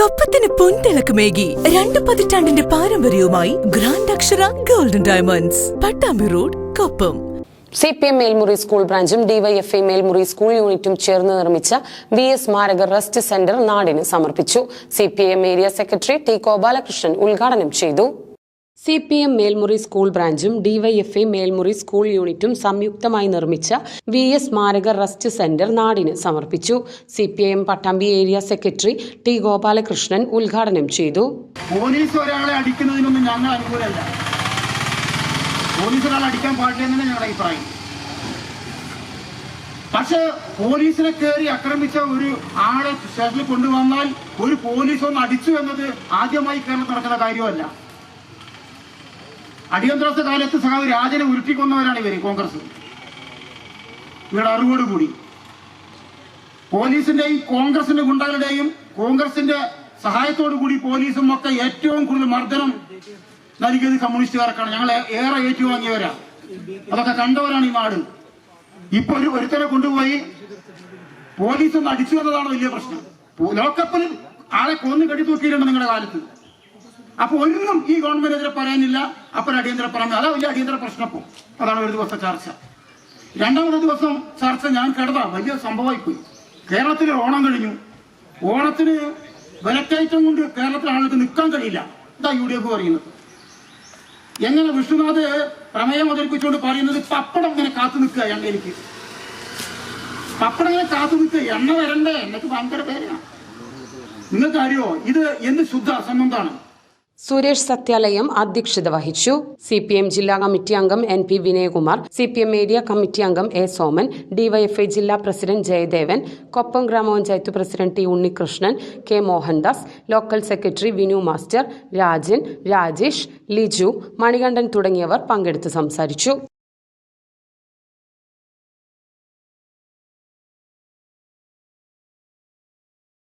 കപ്പത്തിന് പൊൻതിളക്കമേകി രണ്ട് പതിറ്റാണ്ടിന്റെ പാരമ്പര്യവുമായി grand Akshara golden diamonds Pattambi road Koppam. C P M Melmuri school ബ്രാഞ്ചും DYFI Melmuri school യൂണിറ്റും ചേർന്ന് നിർമ്മിച്ച വി എസ് സ്മാരക റെസ്റ്റ് സെന്റർ നാടിന് സമർപ്പിച്ചു. C P M area secretary T Gopalakrishnan ഉദ്ഘാടനം ചെയ്തു. C P M Melmuri school ബ്രാഞ്ചും DYFI Melmuri school യൂണിറ്റും സംയുക്തമായി നിർമ്മിച്ച വി എസ് സ്മാരക റസ്റ്റ് സെന്റർ നാടിന് സമർപ്പിച്ചു. C P I M Pattambi area secretary T Gopalakrishnan ഉദ്ഘാടനം ചെയ്തു. പോലീസ് ഒരാളെ അടിക്കുന്നതിനൊന്നും ഞങ്ങൾ അനുകൂലമല്ല. പോലീസ് ഒരാളെ അടിക്കാൻ പാടില്ല ഞങ്ങളുടെ അഭിപ്രായം. പക്ഷെ പോലീസിനെ കയറി ആക്രമിച്ച ഒരു ആളെ സ്റ്റേഷനിൽ കൊണ്ടുവന്നാൽ ഒരു പോലീസ് ഒന്ന് അടിച്ചു എന്നത് ആദ്യമായി കേരളത്തിൽ നടക്കുന്ന കാര്യമല്ല. അടിയന്തരാവസ്ഥ കാലത്ത് സഹാവ് രാജനെ ഉരുട്ടിക്കൊന്നവരാണ് ഇവർ കോൺഗ്രസ്. ഇവരുടെ അറിവോട് കൂടി. പോലീസിന്റെയും കോൺഗ്രസിന്റെ ഗുണ്ടകളുടെയും കോൺഗ്രസിന്റെ സഹായത്തോടു കൂടി പോലീസും ഒക്കെ ഏറ്റവും കൂടുതൽ മർദ്ദനം നൽകിയത് കമ്മ്യൂണിസ്റ്റുകാർക്കാണ്. ഞങ്ങൾ ഏറെ ഏറ്റുവാങ്ങിയവരാ. അതൊക്കെ കണ്ടവരാണ് ഈ നാട്. ഇപ്പൊ ഒരു ഒരുത്തരെ കൊണ്ടുപോയി പോലീസ് ഒന്ന് അടിച്ചു എന്നതാണ് വലിയ പ്രശ്നം. ലോക്കപ്പിൽ ആളെ കൊന്നു കെട്ടി തൂക്കിയിട്ടുണ്ട് നിങ്ങളുടെ കാലത്ത്. അപ്പൊ ഒന്നും ഈ ഗവൺമെന്റിനെതിരെ പറയാനില്ല. അപ്പൊ അടിയന്തര പ്രമേയം. അതാ വലിയ അടിയന്തര പ്രശ്നം അതാണ് ഒരു ദിവസത്തെ ചർച്ച. രണ്ടാമത്തെ ദിവസം ചർച്ച ഞാൻ കേട്ടതാ. വലിയ സംഭവമായി പോയി കേരളത്തിൽ ഓണം കഴിഞ്ഞു. ഓണത്തിന് വിലക്കയറ്റം കൊണ്ട് കേരളത്തിലെ ആളുകൾക്ക് നിൽക്കാൻ കഴിയില്ല. ഇതാ യു ഡി എഫ് പറയുന്നത്. എങ്ങനെ വിഷ്ണുനാഥ് പ്രമേയം അവതരിപ്പിച്ചുകൊണ്ട് പറയുന്നത് പപ്പടം ഇങ്ങനെ കാത്തു നിൽക്കുക എണ്ണയിലേക്ക്. പപ്പടം ഇങ്ങനെ കാത്തു നിൽക്കുക. എണ്ണ വരണ്ടേ? എന്നൊക്കെ ഭയങ്കര പേരാണ് നിങ്ങൾക്ക് അറിയോ? ഇത് എന്ത് ശുദ്ധ സംബന്ധമാണ് സുരേഷ് സത്യാലയം അധ്യക്ഷത വഹിച്ചു. സി പി എം ജില്ലാ കമ്മിറ്റി അംഗം N P Vinayakumar C P M area committee അംഗം എ സോമൻ ഡിവൈഎഫ്ഐ ജില്ലാ പ്രസിഡന്റ് ജയദേവൻ കൊപ്പം ഗ്രാമപഞ്ചായത്ത് president T Unnikrishnan K Mohandas local secretary Vinu master Rajan Rajesh Liju Manikandan തുടങ്ങിയവർ പങ്കെടുത്ത് സംസാരിച്ചു.